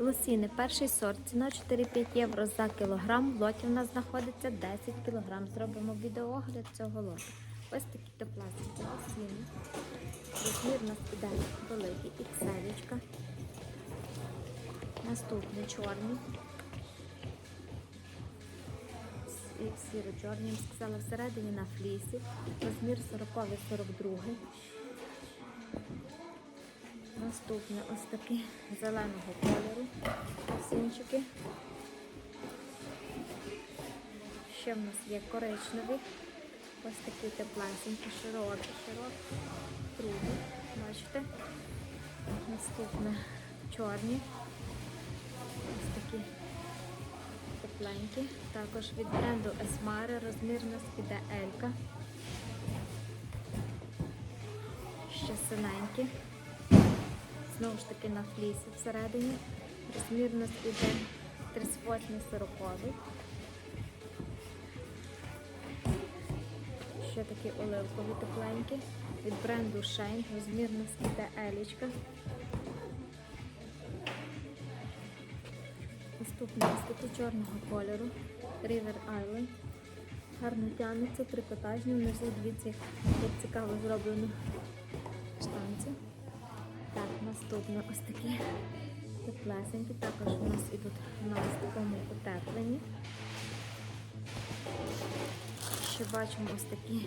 Лосіни, перший сорт, ціна 4-5 євро за кілограм. В лоті в нас знаходиться 10 кілограм. Зробимо відеоогляд цього лоту. Ось такі тепласики лосіни. Розмір у нас іде великий ікселечка. Наступний чорний. Сіро-чорний, сказала, всередині на флісі. Розмір 40-42. Наступне ось такі зеленого кольору сінчики. Ще в нас є коричневі. Ось такі теплесенькі, широкі, широкі, круглі. Бачите? Наступне чорні. Ось такі тепленькі. Також від бренду Esmare розмір у нас іде Елька. Ще синенькі. Знову ж таки на флісі всередині. Розмір у нас іде 38 40 Ще такі оливкові тепленькі. Від бренду Shine. Розмір нас іде Елічка. Наступне ось чорного кольору. River Island. Гарно тягнеться, трикотажні. Внизу дивіться, як цікаво зроблено штанці. Так, наступно ось такі теплесенькі. Також у нас ідуть на ось такому утепленні. Ще бачимо ось такі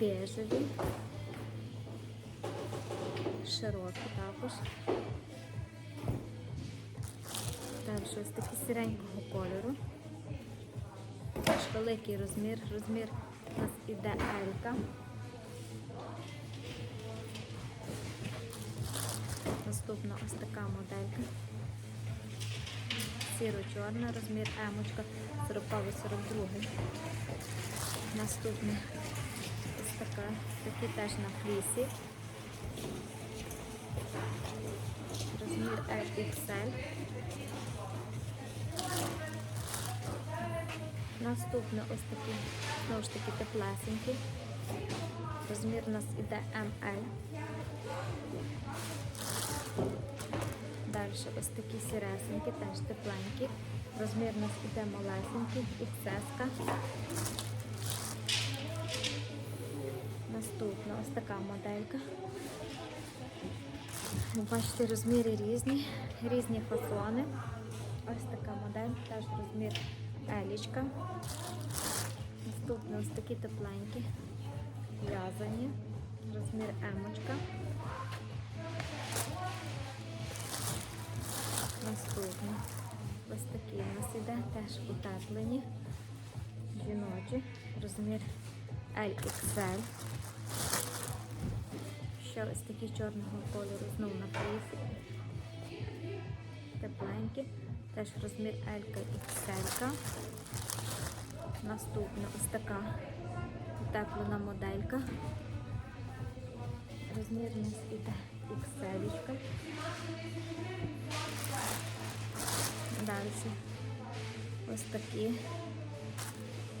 бежеві, широкі також. Далі ось такі сіренького кольору. Теж великий розмір. Розмір у нас іде Елька. Наступна ось така моделька. Сіро-чорна, розмір емочка 40-42. Наступна ось така, такі теж на флісі. Розмір XL. Наступне ось такі, знову ж таки, теплесенькі. Розмір у нас іде ML. Далі ось такі сіресенькі, теж тепленькі. Розмір нас іде малесенький, XS. Наступна ось така моделька. Бачите, розміри різні, різні фасони. Ось така модель, теж розмір елічка. Наступне ось такі тепленькі, в'язані, розмір емочка. Теж утеплені. Жіночі. Розмір LXL. Ще ось такі чорного кольору знову на флісі. Тепленькі. Теж розмір L XL. Наступна ось така утеплена моделька. Розмір у нас іде XL. Ось такі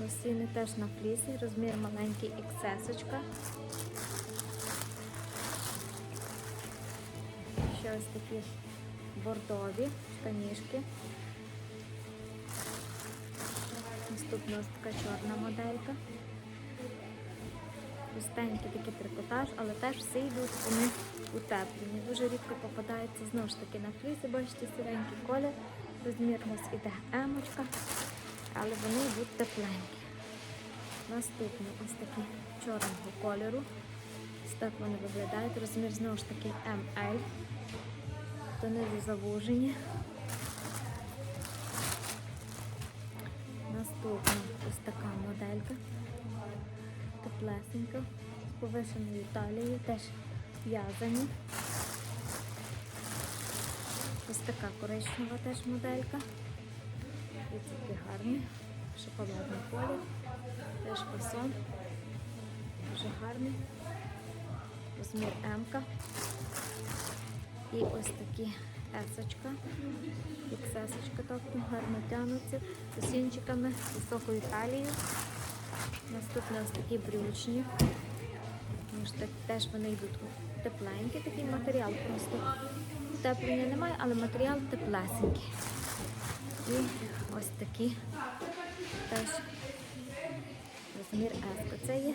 лосіни теж на флісі, розмір маленький XS. Ще ось такі бордові штанішки. Наступна ось така чорна моделька. Густенький такий трикотаж, але теж всі йдуть вони утеплені. Дуже рідко попадається знову ж таки на флісі, бачите, сіренький колір. Розмір у нас іде емочка, але вони йдуть тепленькі. Наступні ось такі чорного кольору. Ось так вони виглядають. Розмір знову ж таки ML. Донизу завужені. Наступна ось така моделька. Теплесенька. З повишеною талією, теж в'язані. Ось така коричнева теж моделька. І такі гарні. Шоколадний колір. Теж фасон. Дуже гарний. Розмір М. І ось такі есочка. Іксесочка, тобто гарно тягнуться. З осінчиками, з високою талією. Наступне ось такі брючні. Тому що теж вони йдуть тепленькі, такий матеріал просто утеплення немає, але матеріал теплесенький. І ось такі теж розмір Еско. Це є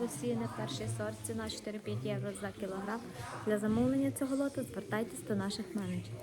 лосіни перший сорт, ціна 4-5 євро за кілограм. Для замовлення цього лоту звертайтесь до наших менеджерів.